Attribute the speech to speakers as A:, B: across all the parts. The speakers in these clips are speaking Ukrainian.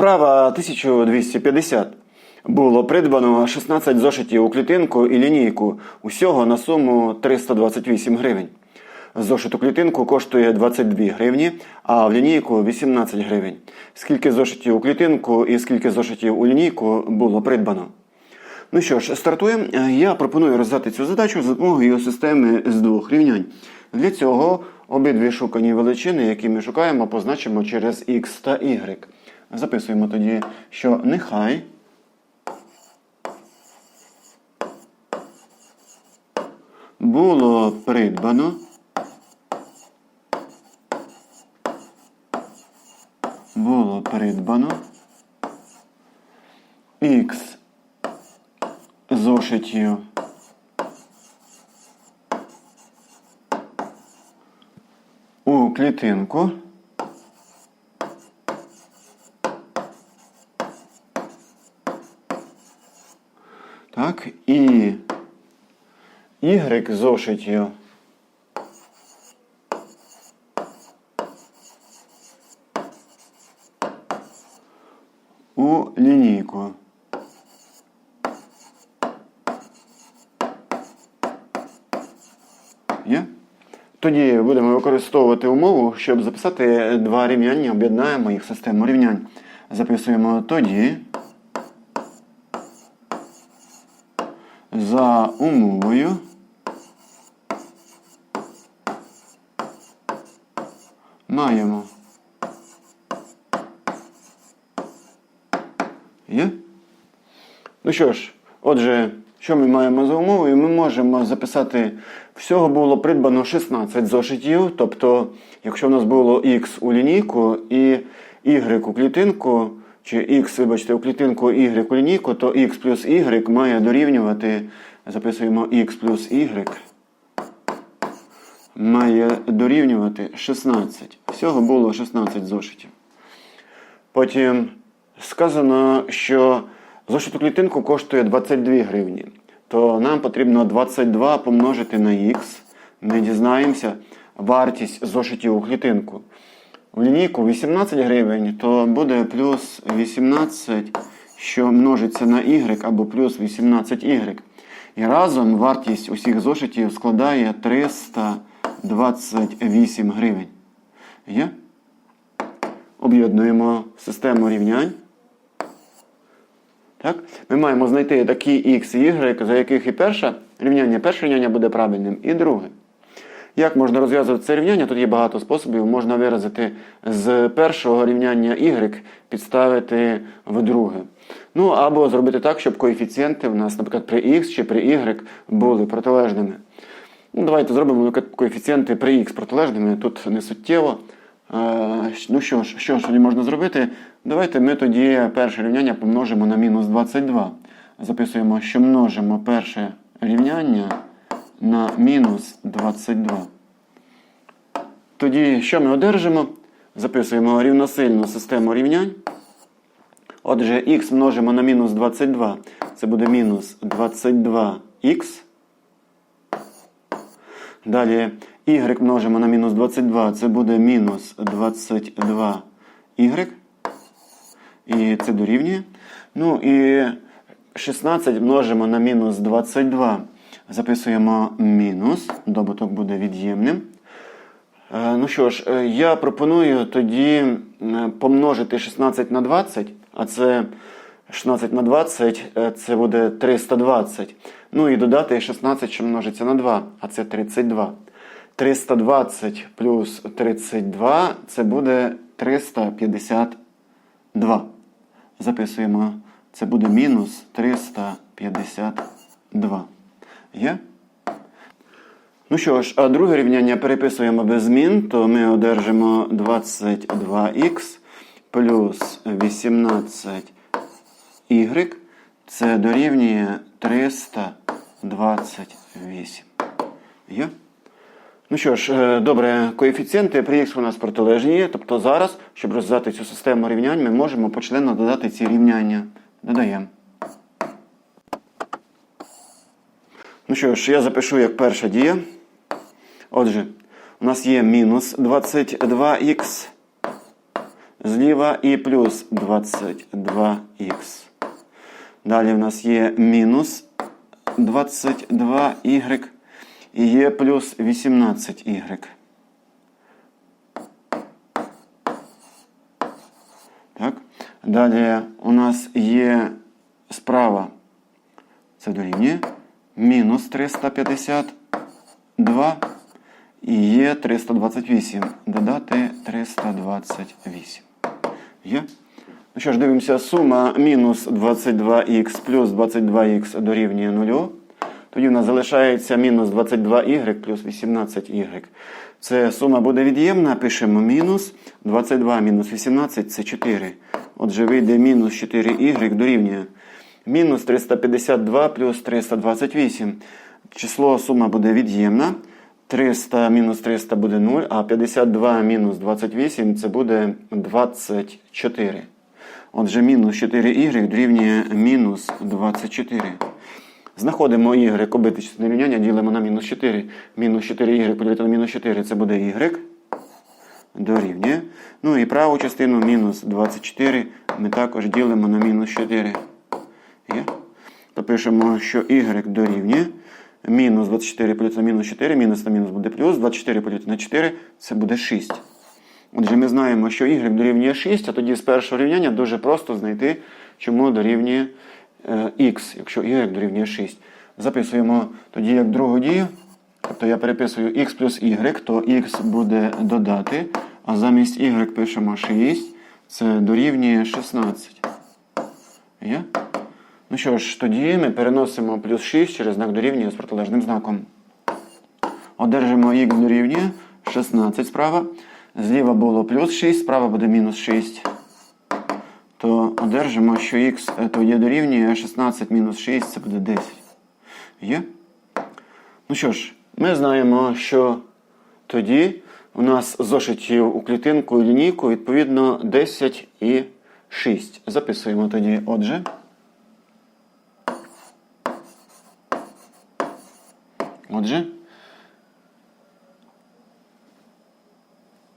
A: Вправа 1250. Було придбано 16 зошитів у клітинку і лінійку. Усього на суму 328 гривень. Зошит у клітинку коштує 22 гривні, а в лінійку 18 гривень. Скільки зошитів у клітинку і скільки зошитів у лінійку було придбано? Ну що ж, стартуємо. Я пропоную роздати цю задачу за допомогою системи з двох рівнянь. Для цього обидві шукані величини, які ми шукаємо, позначимо через x та y. Записуємо тоді, що нехай було придбано було придбано x зошитів. У клітинку так, і y зошитів у лінійку. Є? Тоді будемо використовувати умову, щоб записати два рівняння, об'єднаємо їх в систему рівнянь. Записуємо тоді. За умовою. Маємо. Є? Ну що ж, отже, що ми маємо за умовою? Ми можемо записати, всього було придбано 16 зошитів. Тобто, якщо в нас було X у лінійку і Y у клітинку, чи X, вибачте, у клітинку Y у лінійку, то X плюс Y має дорівнювати, записуємо X плюс Y. Має дорівнювати 16. Всього було 16 зошитів. Потім сказано, що зошит у клітинку коштує 22 гривні. То нам потрібно 22 помножити на х. Ми дізнаємося вартість зошитів у клітинку. В лінійку 18 гривень, то буде плюс 18, що множиться на y, або плюс 18y. І разом вартість усіх зошитів складає 328 гривень. Є? Об'єднуємо систему рівнянь. Так? Ми маємо знайти такі x і y, за яких і перше рівняння, перше рівняння буде правильним, і друге. Як можна розв'язувати це рівняння? Тут є багато способів. Можна виразити з першого рівняння y, підставити в друге. Ну, або зробити так, щоб коефіцієнти в нас, наприклад, при x чи при y були протилежними. Ну, Давайте зробимо наприклад, коефіцієнти при x протилежними, тут не суттєво. Ну що ж, що ж тоді можна зробити? Давайте ми тоді перше рівняння помножимо на мінус 22. Записуємо, що множимо перше рівняння на мінус 22. Тоді що ми одержимо? Записуємо рівносильну систему рівнянь. Отже, х множимо на мінус 22. Це буде мінус 22х. Далі y множимо на мінус 22, це буде мінус 22y. І це дорівнює. Ну і 16 множимо на мінус 22. Записуємо мінус. Добуток буде від'ємним. Е, Ну що ж, е, я пропоную тоді е, помножити 16 на 20, а це 16 на 20 е, це буде 320. Ну і додати 16, що множиться на 2, а це 32. 320 плюс 32 це буде 352. Записуємо, це буде мінус 352. Є? Ну що ж, а друге рівняння переписуємо без змін, то ми одержимо 22х плюс 18y. Це дорівнює 328. Є? Ну що ж, е, добре, коефіцієнти при х у нас протилежні. Тобто зараз, щоб розв'язати цю систему рівнянь, ми можемо почленно додати ці рівняння. Додаємо. Ну що ж, я запишу як перша дія. Отже, у нас є мінус 22х зліва і плюс 22х. Далі в нас є мінус 22y і є плюс 18y. Так. Далі у нас є справа, це дорівнює, мінус 352 і є 328. Додати 328. Є? Ну що ж, дивимося, сума мінус 22х плюс 22х дорівнює 0. Тоді в нас залишається мінус 22y плюс 18y. Це сума буде від'ємна, пишемо мінус 22 мінус 18 це 4. Отже, вийде мінус 4y дорівнює мінус 352 плюс 328. Число сума буде від'ємна. 300 мінус 300 буде 0, а 52 мінус 28 це буде 24. Отже, мінус 4y дорівнює мінус 24. Знаходимо y обитичне рівняння, ділимо на мінус 4. Мінус 4y поділити на мінус 4 це буде y. Дорівнює. Ну і праву частину мінус 24 ми також ділимо на мінус 4. То пишемо, що y дорівнює. Мінус 24 поділити на мінус 4, мінус на мінус буде плюс, 24 поділити на 4 це буде 6. Отже, ми знаємо, що y дорівнює 6, а тоді з першого рівняння дуже просто знайти, чому дорівнює е, x, якщо y дорівнює 6. Записуємо тоді як другу дію. Тобто я переписую x плюс y, то x буде додати, а замість y пишемо 6, це дорівнює 16. Є? Ну що ж, тоді ми переносимо плюс 6 через знак дорівнює з протилежним знаком. Одержимо х дорівнює 16 справа. Зліва було плюс 6, справа буде мінус 6. То одержимо, що х тоді дорівнює 16 мінус 6, це буде 10. Є? Ну що ж, ми знаємо, що тоді у нас зошитів у клітинку і лінійку відповідно 10 і 6. Записуємо тоді, отже. Отже,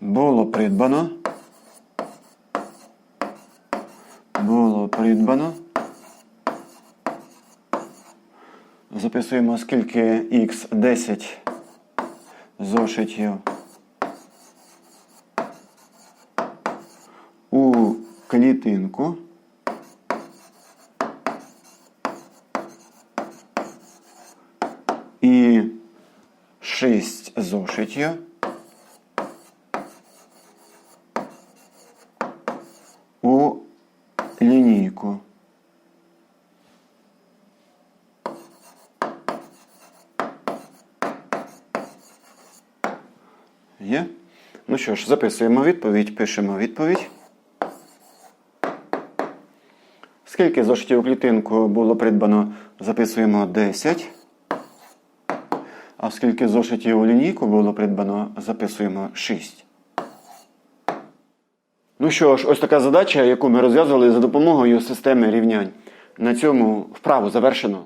A: було придбано. Було придбано. Записуємо, скільки х 10 зошитів у клітинку. І 6 зошитів. У лінійку. Є? Ну що ж, записуємо відповідь, пишемо відповідь. Скільки зошитів клітинку було придбано, записуємо 10. А скільки зошитів у лінійку було придбано, записуємо 6. Ну що ж, ось така задача, яку ми розв'язували за допомогою системи рівнянь. На цьому вправу завершено.